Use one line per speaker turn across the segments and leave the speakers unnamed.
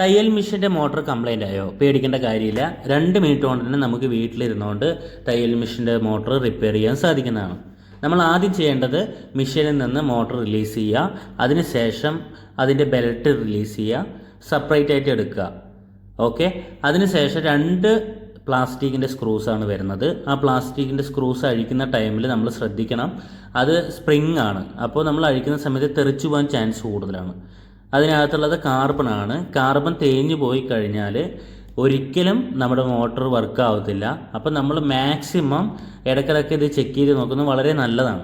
തയ്യൽ മെഷീന്റെ motor complaint ആയോ? പേടിക്കേണ്ട കാര്യമില്ല. രണ്ട് മിനിറ്റ് കൊണ്ട് തന്നെ നമുക്ക് വീട്ടിലിരുന്നുകൊണ്ട് തയ്യൽ മെഷീന്റെ മോട്ടോർ റിപ്പയർ ചെയ്യാൻ സാധിക്കുന്നതാണ്. നമ്മൾ ആദ്യം ചെയ്യേണ്ടത് മെഷീനിൽ നിന്ന് മോട്ടർ റിലീസ് ചെയ്യുക. അതിനുശേഷം അതിന്റെ ബെൽറ്റ് റിലീസ് ചെയ്യുക. സെപ്പറേറ്റ് ആയിട്ട് എടുക്കുക. ഓക്കെ അതിനുശേഷം രണ്ട് പ്ലാസ്റ്റിക്കിന്റെ സ്ക്രൂസ് ആണ് വരുന്നത്. ആ പ്ലാസ്റ്റിക്കിന്റെ സ്ക്രൂസ് അഴിക്കുന്ന ടൈമിൽ നമ്മൾ ശ്രദ്ധിക്കണം. അത് സ്പ്രിങ് ആണ്. അപ്പോൾ നമ്മൾ അഴിക്കുന്ന സമയത്ത് തെറിച്ചു പോകാൻ ചാൻസ് കൂടുതലാണ്. അതിനകത്തുള്ളത് കാർബൺ ആണ്. കാർബൺ തേഞ്ഞു പോയി കഴിഞ്ഞാൽ ഒരിക്കലും നമ്മുടെ മോട്ടോർ വർക്ക് ആവത്തില്ല. അപ്പം നമ്മൾ മാക്സിമം ഇടയ്ക്കിടയ്ക്ക് ഇത് ചെക്ക് ചെയ്ത് നോക്കുന്നത് വളരെ നല്ലതാണ്.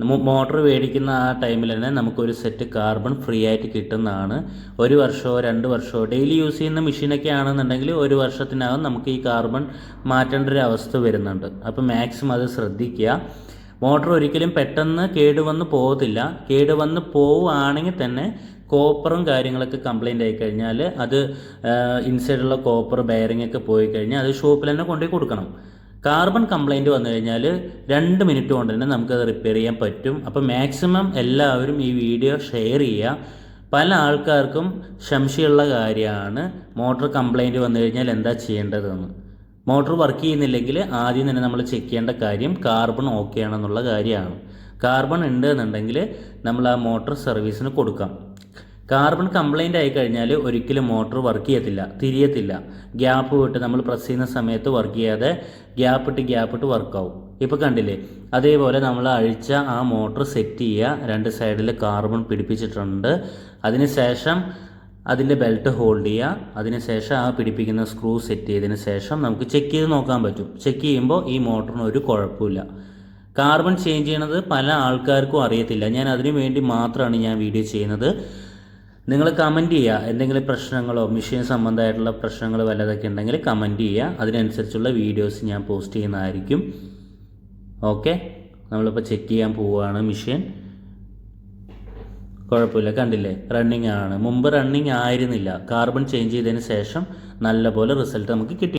മോട്ടോർ മേടിക്കുന്ന ആ ടൈമിൽ തന്നെ നമുക്കൊരു സെറ്റ് കാർബൺ ഫ്രീ ആയിട്ട് കിട്ടുന്നതാണ്. ഒരു വർഷമോ രണ്ട് വർഷമോ ഡെയിലി യൂസ് ചെയ്യുന്ന മെഷീനൊക്കെ ആണെന്നുണ്ടെങ്കിൽ ഒരു വർഷത്തിനകം നമുക്ക് ഈ കാർബൺ മാറ്റേണ്ട ഒരു അവസ്ഥ വരുന്നുണ്ട്. അപ്പോൾ മാക്സിമം അത് ശ്രദ്ധിക്കുക. മോട്ടോർ ഒരിക്കലും പെട്ടെന്ന് കേടുവന്ന് പോകത്തില്ല. കേടുവന്ന് പോവുകയാണെങ്കിൽ തന്നെ കോപ്പറും കാര്യങ്ങളൊക്കെ കംപ്ലൈന്റ് ആയി കഴിഞ്ഞാൽ അത് ഇൻസൈഡുള്ള കോപ്പർ ബെയറിംഗ് ഒക്കെ പോയി കഴിഞ്ഞാൽ അത് ഷോപ്പിൽ തന്നെ കൊണ്ടുപോയി കൊടുക്കണം. കാർബൺ കംപ്ലൈന്റ് വന്നു കഴിഞ്ഞാൽ രണ്ട് മിനിറ്റ് കൊണ്ട് തന്നെ നമുക്കത് റിപ്പയർ ചെയ്യാൻ പറ്റും. അപ്പോൾ മാക്സിമം എല്ലാവരും ഈ വീഡിയോ ഷെയർ ചെയ്യുക. പല ആൾക്കാർക്കും സംശയമുള്ള കാര്യമാണ് മോട്ടോർ കംപ്ലൈന്റ് വന്നു കഴിഞ്ഞാൽ എന്താ ചെയ്യേണ്ടതെന്ന്. മോട്ടോർ വർക്ക് ചെയ്യുന്നില്ലെങ്കിൽ ആദ്യം തന്നെ നമ്മൾ ചെക്ക് ചെയ്യേണ്ട കാര്യം കാർബൺ ഓക്കെ ആണെന്നുള്ള കാര്യമാണ്. കാർബൺ ഉണ്ട് എന്നുണ്ടെങ്കിൽ നമ്മൾ ആ മോട്ടോർ സർവീസിന് കൊടുക്കാം. കാർബൺ കംപ്ലൈന്റ് ആയി കഴിഞ്ഞാൽ ഒരിക്കലും മോട്ടോർ വർക്ക് ചെയ്യത്തില്ല തിരിയത്തില്ല. ഗ്യാപ്പ് വിട്ട് നമ്മൾ പ്രസ് ചെയ്യുന്ന സമയത്ത് വർക്ക് ചെയ്യാതെ ഗ്യാപ്പ് ഇട്ട് ഗ്യാപ്പ് ഇട്ട് വർക്കാവും ഇപ്പോൾ കണ്ടില്ലേ? അതേപോലെ നമ്മൾ അഴിച്ച ആ മോട്ടർ സെറ്റ് ചെയ്യുക രണ്ട് സൈഡിൽ കാർബൺ പിടിപ്പിച്ചിട്ടുണ്ട്. അതിനുശേഷം അതിന്റെ ബെൽറ്റ് ഹോൾഡ് ചെയ്യുക. അതിനുശേഷം ആ പിടിപ്പിക്കുന്ന സ്ക്രൂ സെറ്റ് ചെയ്തതിന് ശേഷം നമുക്ക് ചെക്ക് ചെയ്ത് നോക്കാൻ പറ്റും. ചെക്ക് ചെയ്യുമ്പോൾ ഈ മോട്ടറിന് ഒരു കുഴപ്പമില്ല. കാർബൺ ചേഞ്ച് ചെയ്യണത് പല ആൾക്കാർക്കും അറിയത്തില്ല. ഞാൻ അതിനു വേണ്ടി മാത്രമാണ് ഞാൻ വീഡിയോ ചെയ്യുന്നത്. നിങ്ങൾ കമന്റ് ചെയ്യുക. എന്തെങ്കിലും പ്രശ്നങ്ങളോ മെഷീൻ സംബന്ധമായിട്ടുള്ള പ്രശ്നങ്ങൾ വല്ലതൊക്കെ ഉണ്ടെങ്കിൽ കമന്റ് ചെയ്യുക. അതിനനുസരിച്ചുള്ള വീഡിയോസ് ഞാൻ പോസ്റ്റ് ചെയ്യുന്നതായിരിക്കും. ഓക്കെ നമ്മളിപ്പോൾ ചെക്ക് ചെയ്യാൻ പോവുകയാണ് മെഷീൻ കുഴപ്പമില്ല. കണ്ടില്ലേ? റണ്ണിങ് ആണ്. മുമ്പ് റണ്ണിങ് ആയിരുന്നില്ല. കാർബൺ ചേഞ്ച് ചെയ്തതിന് ശേഷം നല്ലപോലെ റിസൾട്ട് നമുക്ക് കിട്ടി.